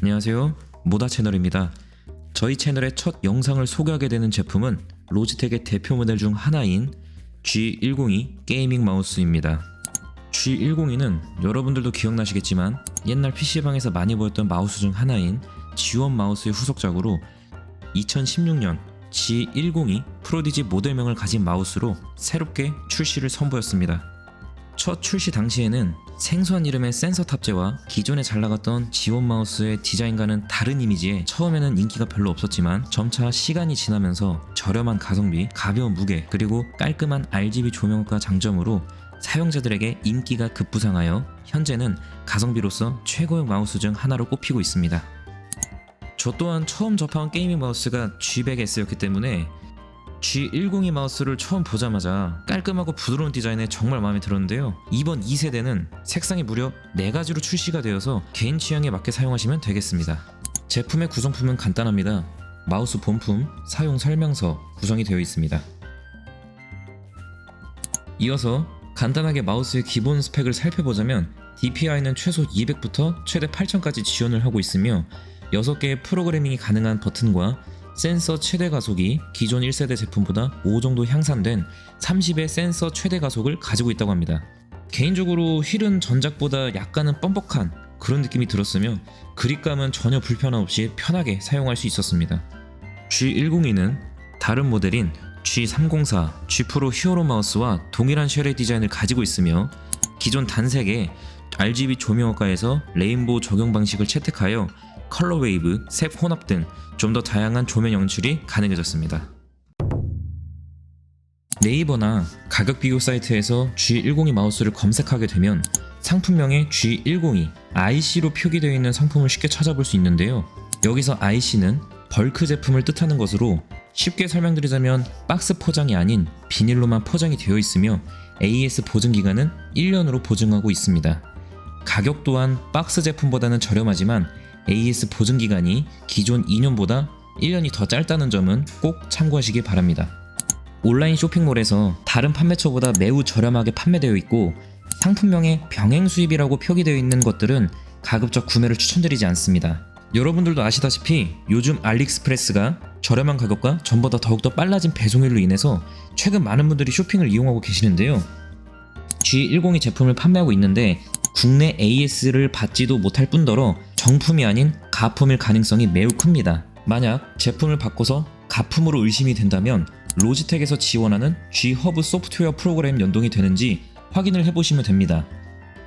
안녕하세요. 모다 채널입니다. 저희 채널의 첫 영상을 소개하게 되는 제품은 로지텍의 대표 모델 중 하나인 G102 게이밍 마우스입니다. G102는 여러분들도 기억나시겠지만 옛날 PC방에서 많이 보였던 마우스 중 하나인 G1 마우스의 후속작으로 2016년 G102 프로디지 모델명을 가진 마우스로 새롭게 출시를 선보였습니다. 첫 출시 당시에는 생소한 이름의 센서 탑재와 기존에 잘 나갔던 지원 마우스의 디자인과는 다른 이미지에 처음에는 인기가 별로 없었지만 점차 시간이 지나면서 저렴한 가성비, 가벼운 무게, 그리고 깔끔한 RGB 조명과 장점으로 사용자들에게 인기가 급부상하여 현재는 가성비로서 최고의 마우스 중 하나로 꼽히고 있습니다. 저 또한 처음 접한 게이밍 마우스가 G100S였기 때문에 G102 마우스를 처음 보자마자 깔끔하고 부드러운 디자인에 정말 마음에 들었는데요. 이번 2세대는 색상이 무려 4가지로 출시가 되어서 개인 취향에 맞게 사용하시면 되겠습니다. 제품의 구성품은 간단합니다. 마우스 본품, 사용 설명서 구성이 되어 있습니다. 이어서 간단하게 마우스의 기본 스펙을 살펴보자면 DPI는 최소 200부터 최대 8000까지 지원을 하고 있으며 6개의 프로그래밍이 가능한 버튼과 센서 최대 가속이 기존 1세대 제품보다 5 정도 향상된 30의 센서 최대 가속을 가지고 있다고 합니다. 개인적으로 휠은 전작보다 약간은 뻔뻑한 그런 느낌이 들었으며 그립감은 전혀 불편함 없이 편하게 사용할 수 있었습니다. G102는 다른 모델인 G304, G 프로 히어로 마우스와 동일한 쉘의 디자인을 가지고 있으며 기존 단색의 RGB 조명효과에서 레인보우 적용 방식을 채택하여 컬러 웨이브, 색 혼합 등 좀 더 다양한 조명 연출이 가능해졌습니다. 네이버나 가격 비교 사이트에서 G102 마우스를 검색하게 되면 상품명에 G102 IC로 표기되어 있는 상품을 쉽게 찾아볼 수 있는데요. 여기서 IC는 벌크 제품을 뜻하는 것으로 쉽게 설명드리자면 박스 포장이 아닌 비닐로만 포장이 되어 있으며 AS 보증 기간은 1년으로 보증하고 있습니다. 가격 또한 박스 제품보다는 저렴하지만 AS 보증 기간이 기존 2년보다 1년이 더 짧다는 점은 꼭 참고하시기 바랍니다. 온라인 쇼핑몰에서 다른 판매처보다 매우 저렴하게 판매되어 있고 상품명에 병행 수입이라고 표기되어 있는 것들은 가급적 구매를 추천드리지 않습니다. 여러분들도 아시다시피 요즘 알리익스프레스가 저렴한 가격과 전보다 더욱더 빨라진 배송일로 인해서 최근 많은 분들이 쇼핑을 이용하고 계시는데요. G102 제품을 판매하고 있는데 국내 AS를 받지도 못할 뿐더러 정품이 아닌 가품일 가능성이 매우 큽니다. 만약 제품을 바꿔서 가품으로 의심이 된다면 로지텍에서 지원하는 G-허브 소프트웨어 프로그램 연동이 되는지 확인을 해보시면 됩니다.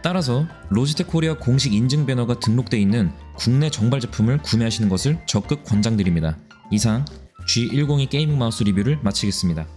따라서 로지텍 코리아 공식 인증 배너가 등록되어 있는 국내 정발 제품을 구매하시는 것을 적극 권장드립니다. 이상 G102 게이밍 마우스 리뷰를 마치겠습니다.